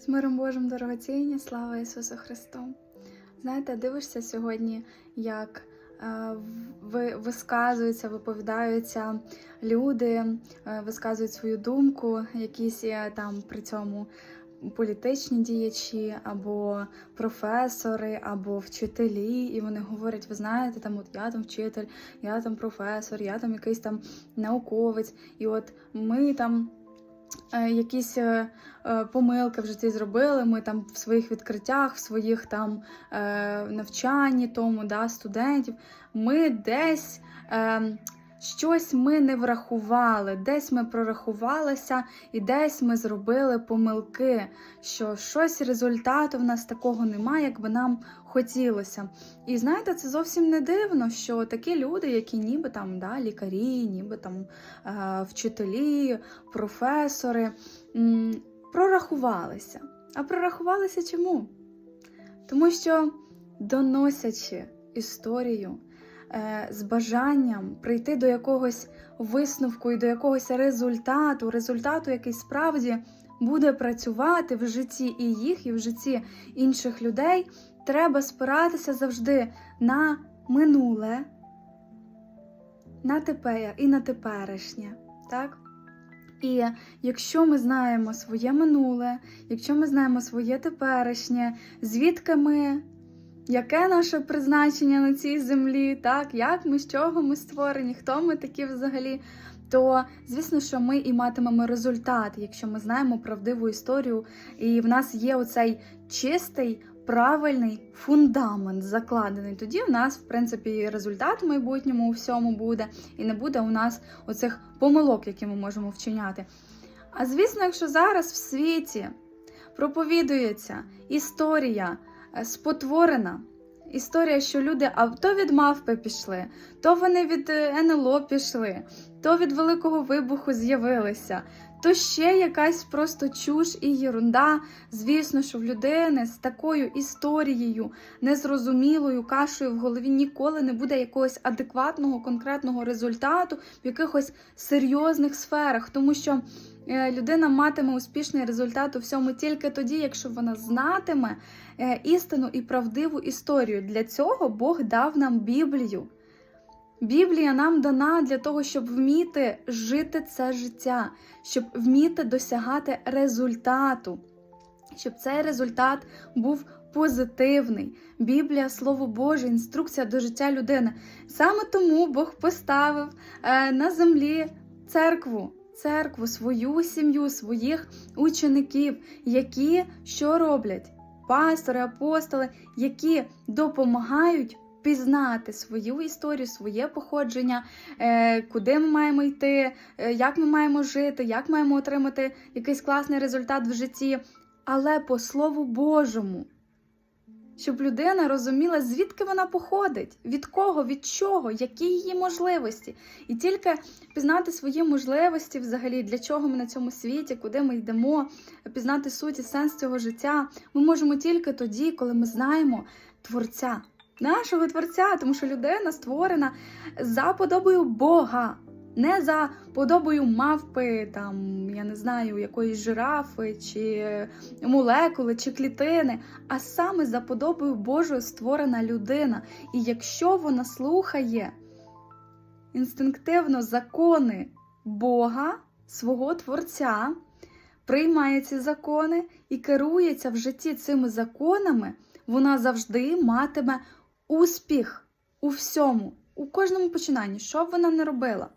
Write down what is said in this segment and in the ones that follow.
З миром Божим дорогоцінні, слава Ісусу Христу! Знаєте, дивишся сьогодні, як е, висказуються, виповідаються люди, е, висказують свою думку, якісь е, там при цьому політичні діячі, або професори, або вчителі, і вони говорять: ви знаєте, там от я там вчитель, я там професор, я там якийсь там науковець, і от ми там. Е, Якісь е, е, помилки в житті зробили. Ми там в своїх відкриттях, в своїх там навчанні, тому да, студентів. Ми десь е, щось ми не врахували, десь ми прорахувалися, і десь ми зробили помилки. Що щось результату в нас такого немає, як би нам хотілося. І знаєте, це зовсім не дивно, що такі люди, які ніби там да, лікарі, ніби там е, вчителі, професори, м, прорахувалися. А прорахувалися чому? Тому що доносячи історію з бажанням прийти до якогось висновку і до якогось результату, результату, який справді буде працювати в житті і їх, і в житті інших людей, треба спиратися завжди на минуле, на тепер і на теперішнє. Так? І якщо ми знаємо своє минуле, якщо ми знаємо своє теперішнє, звідки ми, яке наше призначення на цій землі, так, як ми, з чого ми створені, хто ми такі взагалі, то звісно, що ми і матимемо результат, якщо ми знаємо правдиву історію, і в нас є оцей чистий. Правильний фундамент закладений. Тоді в нас, в принципі, і результат в майбутньому у всьому буде, і не буде у нас оцих помилок, які ми можемо вчиняти. А звісно, якщо зараз в світі проповідується історія спотворена, історія, що люди а то від мавпи пішли, то вони від е, НЛО пішли, то від Великого вибуху з'явилися, то ще якась просто чуш і єрунда. Звісно, що в людини з такою історією, незрозумілою кашею в голові ніколи не буде якогось адекватного конкретного результату в якихось серйозних сферах, тому що е, людина матиме успішний результат у всьому тільки тоді, якщо вона знатиме е, істину і правдиву історію. Для цього Бог дав нам Біблію. Біблія нам дана для того, щоб вміти жити це життя, щоб вміти досягати результату, щоб цей результат був позитивний. Біблія, Слово Боже, інструкція до життя людини. Саме тому Бог поставив е, на землі церкву. Церкву, свою сім'ю, своїх учеників, які що роблять? Пастори, апостоли, які допомагають пізнати свою історію, своє походження, е, куди ми маємо йти, е, як ми маємо жити, як маємо отримати якийсь класний результат в житті, але по Слову Божому. Щоб людина розуміла, звідки вона походить, від кого, від чого, які її можливості. І тільки пізнати свої можливості, взагалі, для чого ми на цьому світі, куди ми йдемо, пізнати суть і сенс цього життя, ми можемо тільки тоді, коли ми знаємо Творця, нашого Творця, тому що людина створена за подобою Бога. Не за подобою мавпи, там, я не знаю, якоїсь жирафи, чи молекули, чи клітини, а саме за подобою Божою створена людина. І якщо вона слухає інстинктивно закони Бога, свого Творця, приймає ці закони і керується в житті цими законами, вона завжди матиме успіх у всьому, у кожному починанні, що б вона не робила.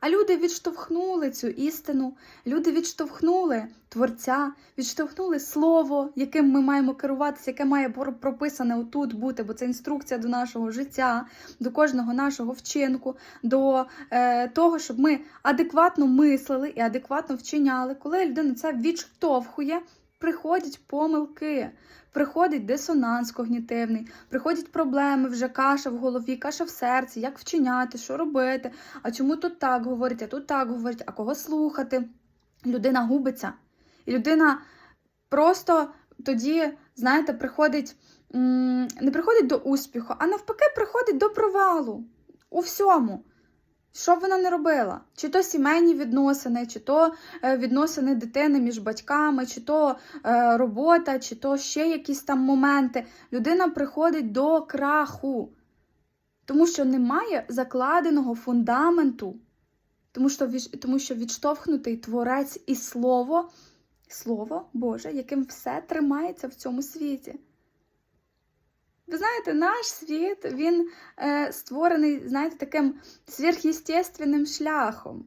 А люди відштовхнули цю істину, люди відштовхнули Творця, відштовхнули слово, яким ми маємо керуватися, яке має прописане отут бути, бо це інструкція до нашого життя, до кожного нашого вчинку, до е, того, щоб ми адекватно мислили і адекватно вчиняли. Коли людина це відштовхує, приходять помилки. Приходить дисонанс когнітивний, приходять проблеми, вже каша в голові, каша в серці, як вчиняти, що робити, а чому тут так говорять, а тут так говорять, а кого слухати. Людина губиться. І людина просто тоді, знаєте, приходить, не приходить до успіху, а навпаки, приходить до провалу у всьому. Що б вона не робила? Чи то сімейні відносини, чи то е, відносини дитини між батьками, чи то е, робота, чи то ще якісь там моменти. Людина приходить до краху, тому що немає закладеного фундаменту, тому що, тому що відштовхнутий творець і слово, слово Боже, яким все тримається в цьому світі. Ви знаєте, наш світ він е, створений, знаєте, таким сверхъестественним шляхом.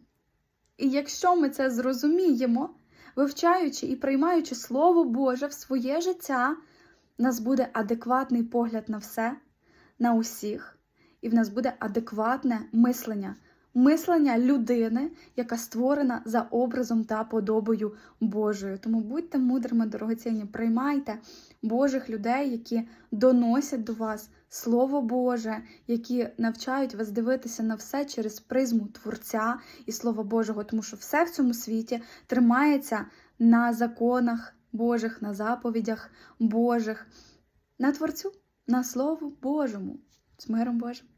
І якщо ми це зрозуміємо, вивчаючи і приймаючи Слово Боже в своє життя, в нас буде адекватний погляд на все, на усіх, і в нас буде адекватне мислення. Мислення людини, яка створена за образом та подобою Божою. Тому будьте мудрими, дорогоцінні, приймайте Божих людей, які доносять до вас Слово Боже, які навчають вас дивитися на все через призму Творця і Слова Божого, тому що все в цьому світі тримається на законах Божих, на заповідях Божих, на Творцю, на Слову Божому. З миром Божим.